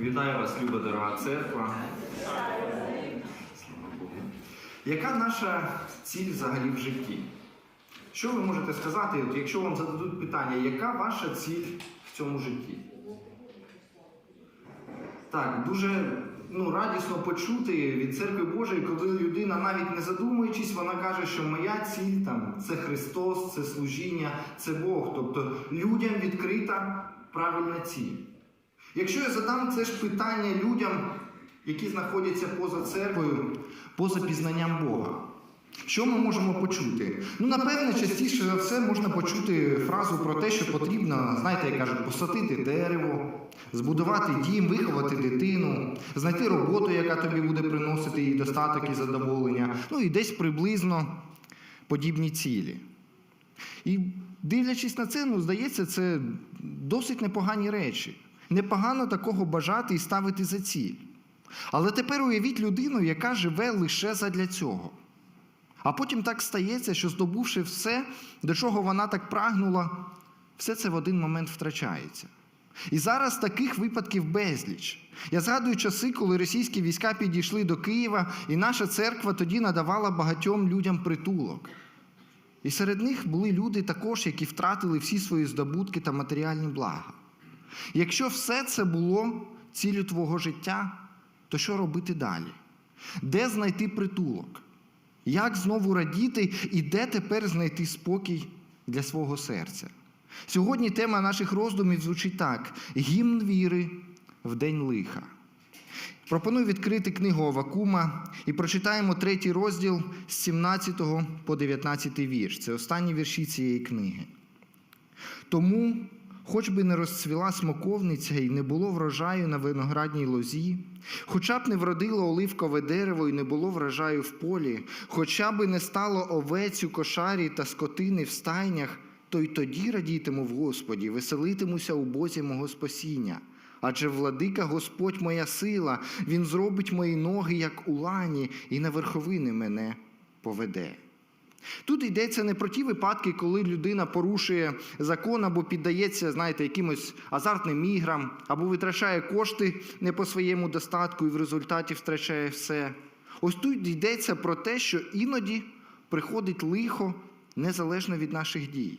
Вітаю вас, люба дорога церква. Слава Богу. Яка наша ціль взагалі в житті? Що ви можете сказати, от якщо вам зададуть питання, яка ваша ціль в цьому житті? Так, дуже ну, радісно почути від церкви Божої, коли людина, навіть не задумуючись, вона каже, що моя ціль там це Христос, це служіння, це Бог. Тобто людям відкрита правильна ціль. Якщо я задам це ж питання людям, які знаходяться поза церквою, поза пізнанням Бога, що ми можемо почути? Ну, напевне, частіше за все можна почути фразу про те, що потрібно, знаєте, як кажуть, посадити дерево, збудувати дім, виховати дитину, знайти роботу, яка тобі буде приносити їй достаток і задоволення, ну і десь приблизно подібні цілі. І дивлячись на це, ну, здається, це досить непогані речі. Непогано такого бажати і ставити за ціль. Але тепер уявіть людину, яка живе лише задля цього. А потім так стається, що здобувши все, до чого вона так прагнула, все це в один момент втрачається. І зараз таких випадків безліч. Я згадую часи, коли російські війська підійшли до Києва, і наша церква тоді надавала багатьом людям притулок. І серед них були люди також, які втратили всі свої здобутки та матеріальні блага. Якщо все це було ціллю твого життя, то що робити далі? Де знайти притулок? Як знову радіти і де тепер знайти спокій для свого серця? Сьогодні тема наших роздумів звучить так: гімн віри в день лиха. Пропоную відкрити книгу Авакума і прочитаємо третій розділ з 17 по 19 вірш. Це останні вірші цієї книги. Тому, хоч би не розцвіла смоковниця і не було врожаю на виноградній лозі, хоча б не вродило оливкове дерево і не було врожаю в полі, хоча б не стало овець у кошарі та скотини в стайнях, то й тоді радітиму в Господі, веселитимуся у Бозі мого спасіння. Адже владика Господь моя сила, Він зробить мої ноги, як у лані, і на верховини мене поведе. Тут йдеться не про ті випадки, коли людина порушує закон або піддається, знаєте, якимось азартним іграм, або витрачає кошти не по своєму достатку і в результаті втрачає все. Ось тут йдеться про те, що іноді приходить лихо незалежно від наших дій.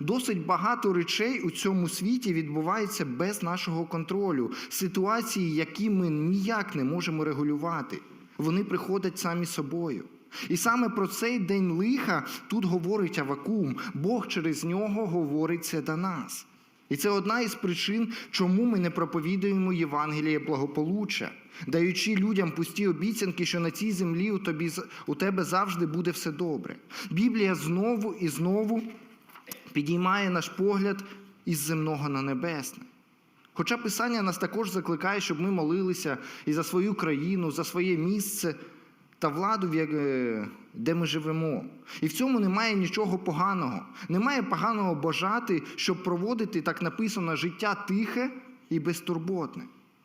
Досить багато речей у цьому світі відбувається без нашого контролю, ситуації, які ми ніяк не можемо регулювати. Вони приходять самі собою. І саме про цей день лиха тут говорить Авакум. Бог через нього говорить це до нас. І це одна із причин, чому ми не проповідуємо Євангеліє благополуччя, даючи людям пусті обіцянки, що на цій землі у, тобі, у тебе завжди буде все добре. Біблія знову і знову підіймає наш погляд із земного на небесне. Хоча Писання нас також закликає, щоб ми молилися і за свою країну, за своє місце та владу, де ми живемо. І в цьому немає нічого поганого. Немає поганого бажати, щоб проводити, так написано, життя тихе і безтурботне.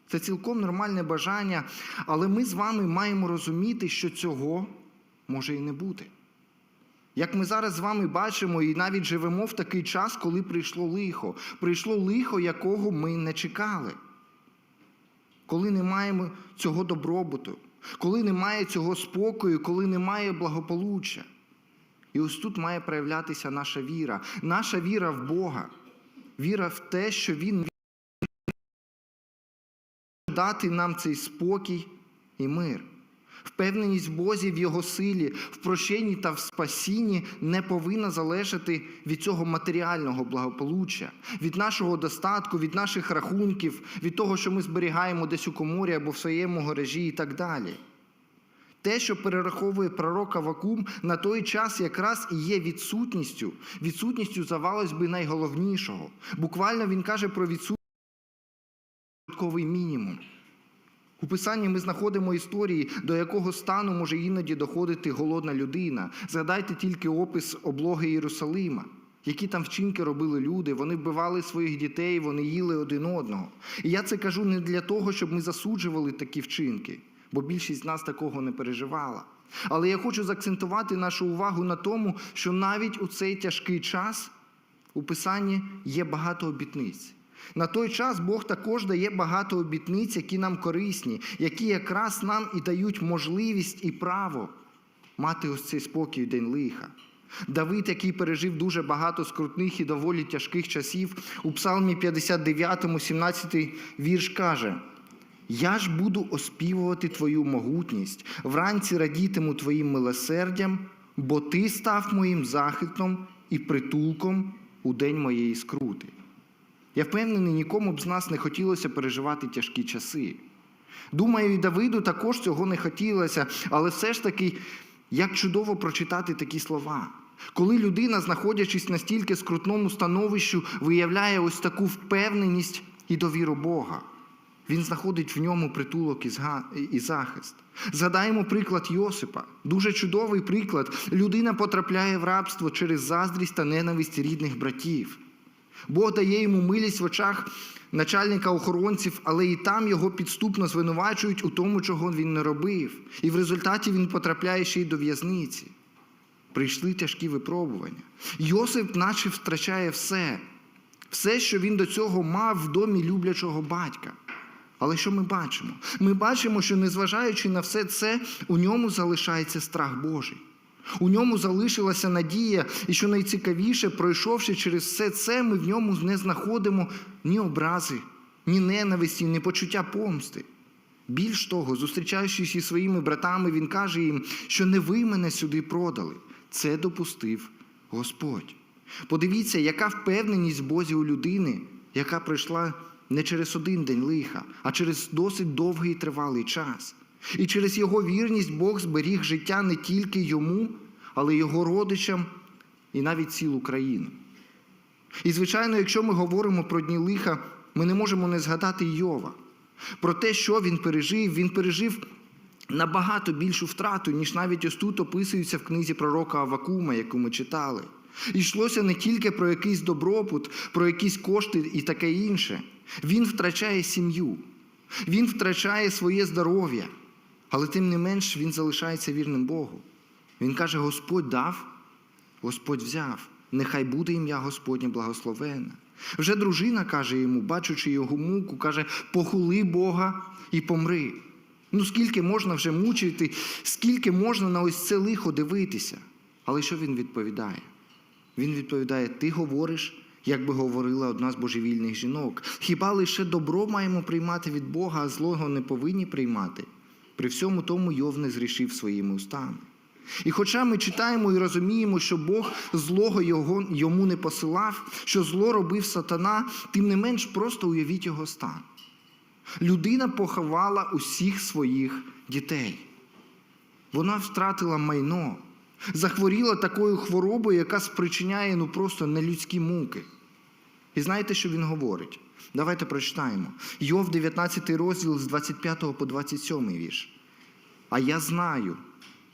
Це цілком нормальне бажання, але ми з вами маємо розуміти, що цього може і не бути. Як ми зараз з вами бачимо і навіть живемо в такий час, коли прийшло лихо. Прийшло лихо, якого ми не чекали. Коли не маємо цього добробуту, коли немає цього спокою, коли немає благополуччя. І ось тут має проявлятися наша віра, наша віра в Бога, віра в те, що Він може дати нам цей спокій і мир. Впевненість в Бозі, в Його силі, в прощенні та в спасінні не повинна залежати від цього матеріального благополуччя, від нашого достатку, від наших рахунків, від того, що ми зберігаємо десь у коморі або в своєму гаражі і так далі. Те, що перераховує пророк Авакум, на той час якраз і є відсутністю, відсутністю, здавалось би, найголовнішого. Буквально він каже про відсутність мінімум. У Писанні ми знаходимо історії, до якого стану може іноді доходити голодна людина. Згадайте тільки опис облоги Єрусалима, які там вчинки робили люди, вони вбивали своїх дітей, вони їли один одного. І я це кажу не для того, щоб ми засуджували такі вчинки, бо більшість з нас такого не переживала. Але я хочу заакцентувати нашу увагу на тому, що навіть у цей тяжкий час у Писанні є багато обітниць. На той час Бог також дає багато обітниць, які нам корисні, які якраз нам і дають можливість і право мати ось цей спокій день лиха. Давид, який пережив дуже багато скрутних і доволі тяжких часів, у Псалмі 59, 17 вірш каже: Я ж буду оспівувати твою могутність, вранці радітиму твоїм милосердям, бо ти став моїм захистом і притулком у день моєї скрути. Я впевнений, нікому б з нас не хотілося переживати тяжкі часи. Думаю, і Давиду також цього не хотілося, але все ж таки, як чудово прочитати такі слова. Коли людина, знаходячись настільки скрутному становищу, виявляє ось таку впевненість і довіру Бога. Він знаходить в ньому притулок і захист. Згадаємо приклад Йосипа. Дуже чудовий приклад. Людина потрапляє в рабство через заздрість та ненависть рідних братів. Бог дає йому милість в очах начальника охоронців, але і там його підступно звинувачують у тому, чого він не робив. І в результаті він потрапляє ще й до в'язниці. Прийшли тяжкі випробування. Йосип, наче втрачає все, все, що він до цього мав в домі люблячого батька. Але що ми бачимо? Ми бачимо, що незважаючи на все це, у ньому залишається страх Божий. У ньому залишилася надія, і що найцікавіше, пройшовши через все це, ми в ньому не знаходимо ні образи, ні ненависті, ні почуття помсти. Більш того, зустрічаючись із своїми братами, він каже їм, що не ви мене сюди продали. Це допустив Господь. Подивіться, яка впевненість в Бозі у людини, яка пройшла не через один день лиха, а через досить довгий і тривалий час. І через його вірність Бог зберіг життя не тільки йому, але й його родичам і навіть цілу країну. І, звичайно, якщо ми говоримо про дні лиха, ми не можемо не згадати Йова. Про те, що він пережив, він пережив набагато більшу втрату, ніж навіть ось тут описується в книзі пророка Авакума, яку ми читали. І йшлося не тільки про якийсь добробут, про якісь кошти і таке інше. Він втрачає сім'ю, він втрачає своє здоров'я, але тим не менш він залишається вірним Богу. Він каже: Господь дав, Господь взяв. Нехай буде ім'я Господнє благословенне. Вже дружина каже йому, бачучи його муку, каже: похули Бога і помри. Ну скільки можна вже мучити, скільки можна на ось це лихо дивитися. Але що він відповідає? Він відповідає: Ти говориш, як би говорила одна з божевільних жінок. Хіба лише добро маємо приймати від Бога, а злого не повинні приймати? При всьому тому Йов не зрішив своїми устами. І хоча ми читаємо і розуміємо, що Бог злого його, йому не посилав, що зло робив сатана, тим не менш просто уявіть його стан. Людина поховала усіх своїх дітей. Вона втратила майно, захворіла такою хворобою, яка спричиняє ну просто нелюдські муки. І знаєте, що він говорить? Давайте прочитаємо. Йов, 19 розділ з 25 по 27 вірш. А я знаю,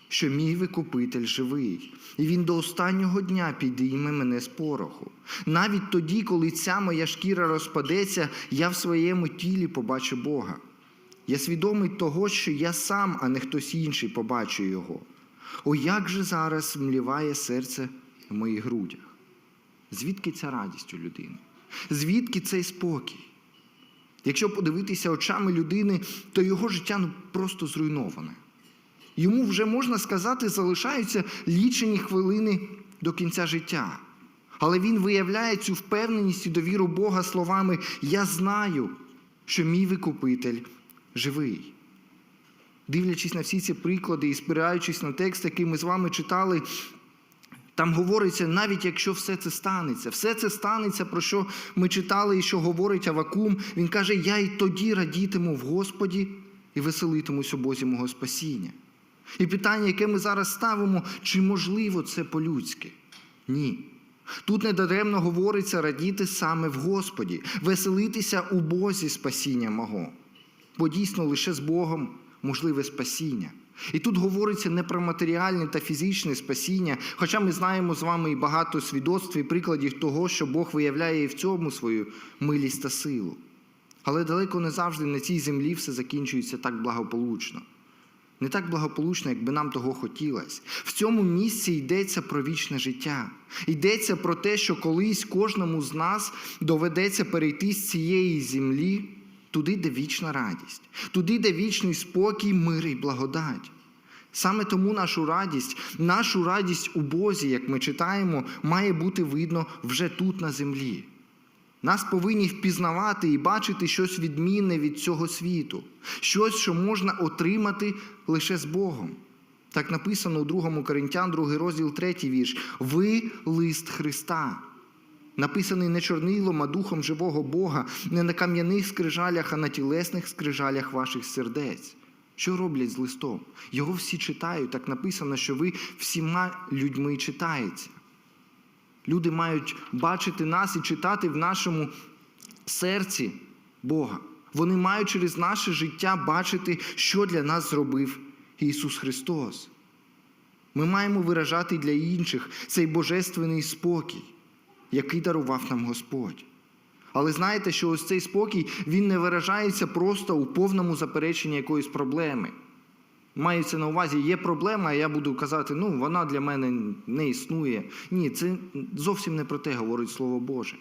що мій викупитель живий, і він до останнього дня підійме мене з пороху. Навіть тоді, коли ця моя шкіра розпадеться, я в своєму тілі побачу Бога. Я свідомий того, що я сам, а не хтось інший побачу його. О, як же зараз мліває серце в моїх грудях? Звідки ця радість у людини? Звідки цей спокій? Якщо подивитися очами людини, то його життя ну, просто зруйноване. Йому вже можна сказати, залишаються лічені хвилини до кінця життя. Але він виявляє цю впевненість і довіру Бога словами Я знаю, що мій викупитель живий. Дивлячись на всі ці приклади і спираючись на текст, який ми з вами читали, там говориться, навіть якщо все це станеться, все це станеться, про що ми читали і що говорить Авакум, він каже: Я й тоді радітиму в Господі і веселитимусь у Бозі мого спасіння. І питання, яке ми зараз ставимо, чи можливо це по-людськи? Ні. Тут недаремно говориться радіти саме в Господі, веселитися у Бозі спасіння мого. Бо дійсно лише з Богом можливе спасіння. І тут говориться не про матеріальне та фізичне спасіння, хоча ми знаємо з вами і багато свідоцтв і прикладів того, що Бог виявляє і в цьому свою милість та силу. Але далеко не завжди на цій землі все закінчується так благополучно. не так благополучно, як би нам того хотілося. В цьому місці йдеться про вічне життя. Йдеться про те, що колись кожному з нас доведеться перейти з цієї землі туди, де вічна радість, туди, де вічний спокій, мир і благодать. Саме тому нашу радість, нашу радість у Бозі, як ми читаємо, має бути видно вже тут на землі. Нас повинні впізнавати і бачити щось відмінне від цього світу, щось, що можна отримати лише з Богом. Так написано у 2 Коринтян, 2 розділ, 3 вірш. Ви лист Христа. Написаний не чорнилом, а духом живого Бога, не на кам'яних скрижалях, а на тілесних скрижалях ваших сердець. Що роблять з листом? Його всі читають. Так написано, що ви всіма людьми читаєте. Люди мають бачити нас і читати в нашому серці Бога. Вони мають через наше життя бачити, що для нас зробив Ісус Христос. Ми маємо виражати для інших цей божественний спокій, який дарував нам Господь. Але знаєте, що ось цей спокій він не виражається просто у повному запереченні якоїсь проблеми. Мається на увазі, є проблема, а я буду казати, ну вона для мене не існує. Ні, це зовсім не про те говорить Слово Боже.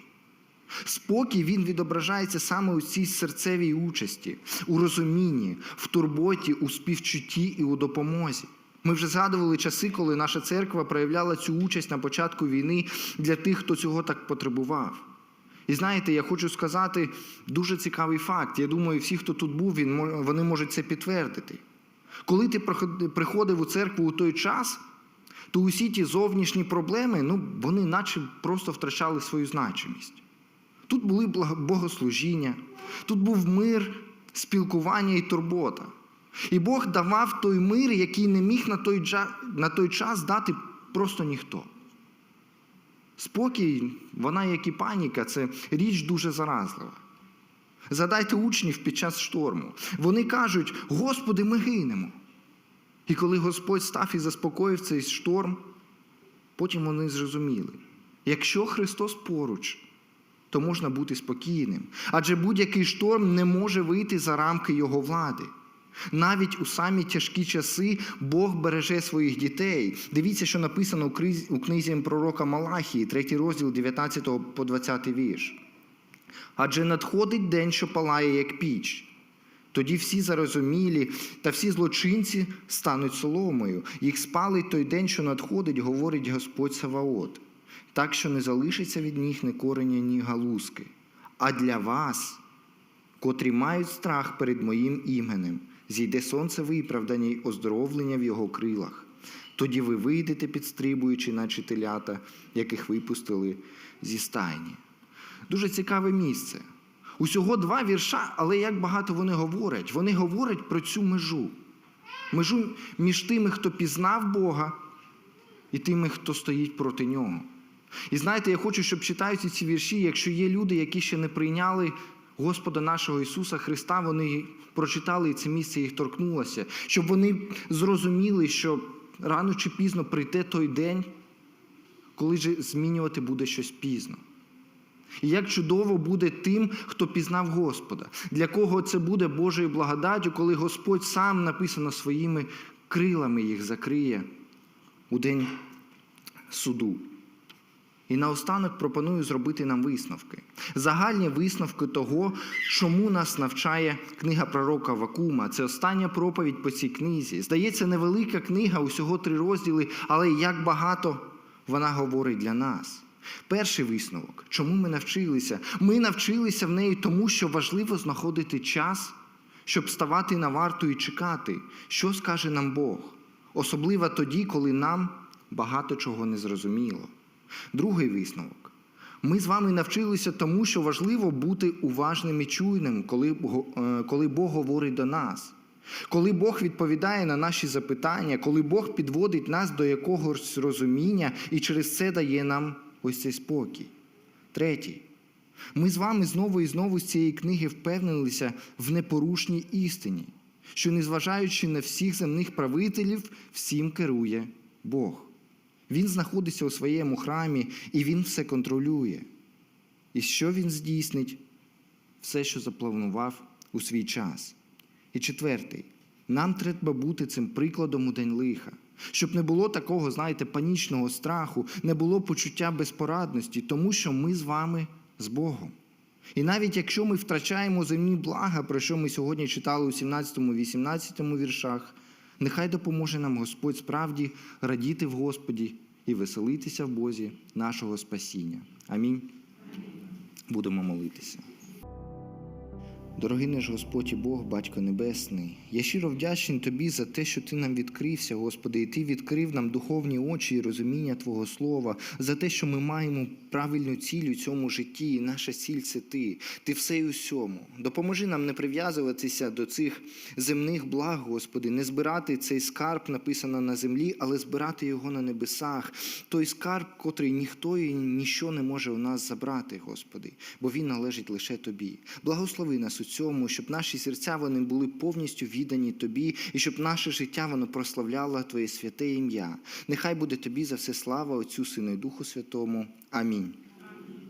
Спокій він відображається саме у цій серцевій участі, у розумінні, в турботі, у співчутті і у допомозі. Ми вже згадували часи, коли наша церква проявляла цю участь на початку війни для тих, хто цього так потребував. І знаєте, я хочу сказати дуже цікавий факт. Я думаю, всі, хто тут був, вони можуть це підтвердити. Коли ти приходив у церкву у той час, то усі ті зовнішні проблеми, ну, вони наче просто втрачали свою значимість. Тут були богослужіння, тут був мир, спілкування і турбота. І Бог давав той мир, який не міг на той, на той час дати просто ніхто. Спокій, вона, як і паніка, це річ дуже заразлива. Задайте учнів під час шторму. Вони кажуть: Господи, ми гинемо. І коли Господь став і заспокоїв цей шторм, потім вони зрозуміли, якщо Христос поруч, то можна бути спокійним. Адже будь-який шторм не може вийти за рамки Його влади. Навіть у самі тяжкі часи Бог береже своїх дітей. Дивіться, що написано у книзі пророка Малахії, 3 розділ 19 по 20 вірш. Адже надходить день, що палає, як піч. Тоді всі зарозумілі та всі злочинці стануть соломою. Їх спалить той день, що надходить, говорить Господь Саваот, так що не залишиться від них ні кореня, ні галузки. А для вас, котрі мають страх перед моїм іменем, зійде сонце виправдання й оздоровлення в його крилах. Тоді ви вийдете, підстрибуючи, наче телята, яких випустили зі стайні. Дуже цікаве місце. Усього два вірша, але як багато вони говорять? Вони говорять про цю межу. Межу між тими, хто пізнав Бога, і тими, хто стоїть проти нього. І знаєте, я хочу, щоб читаючи ці вірші, якщо є люди, які ще не прийняли Господа нашого Ісуса Христа, вони прочитали і це місце їх торкнулося, щоб вони зрозуміли, що рано чи пізно прийде той день, коли же змінювати буде щось пізно. І як чудово буде тим, хто пізнав Господа, для кого це буде Божою благодаттю, коли Господь сам написано своїми крилами їх закриє у день суду. І наостанок пропоную зробити нам висновки. Загальні висновки того, чому нас навчає книга пророка Вакума. Це остання проповідь по цій книзі. Здається, невелика книга, усього три розділи, але як багато вона говорить для нас. Перший висновок, чому ми навчилися? Ми навчилися в неї тому, що важливо знаходити час, щоб ставати на варту і чекати, що скаже нам Бог. Особливо тоді, коли нам багато чого не зрозуміло. Другий висновок. Ми з вами навчилися тому, що важливо бути уважним і чуйним, коли, е, коли Бог говорить до нас. Коли Бог відповідає на наші запитання, коли Бог підводить нас до якогось розуміння і через це дає нам ось цей спокій. Третій. Ми з вами знову і знову з цієї книги впевнилися в непорушній істині, що, незважаючи на всіх земних правителів, всім керує Бог. Він знаходиться у своєму храмі і він все контролює. І що він здійснить? Все, що запланував у свій час. І четвертий. Нам треба бути цим прикладом у день лиха. Щоб не було такого, знаєте, панічного страху, не було почуття безпорадності, тому що ми з вами з Богом. І навіть якщо ми втрачаємо земні блага, про що ми сьогодні читали у 17-18 віршах, нехай допоможе нам Господь справді радіти в Господі і веселитися в Бозі нашого спасіння. Амінь. Будемо молитися. Дорогий наш Господь і Бог, Батько Небесний, я щиро вдячний Тобі за те, що Ти нам відкрився, Господи, і Ти відкрив нам духовні очі і розуміння Твого Слова, за те, що ми маємо правильну ціль у цьому житті, і наша ціль це Ти. Ти все і усьому. Допоможи нам не прив'язуватися до цих земних благ, Господи, не збирати цей скарб, написано на землі, але збирати його на небесах. Той скарб, котрий ніхто і ніщо не може у нас забрати, Господи, бо він належить лише Тобі. Благослови нас у цьому, щоб наші серця вони були повністю віддані Тобі, і щоб наше життя воно прославляло Твоє святе ім'я. Нехай буде Тобі за все слава Отцю Сину і Духу Святому. Амінь.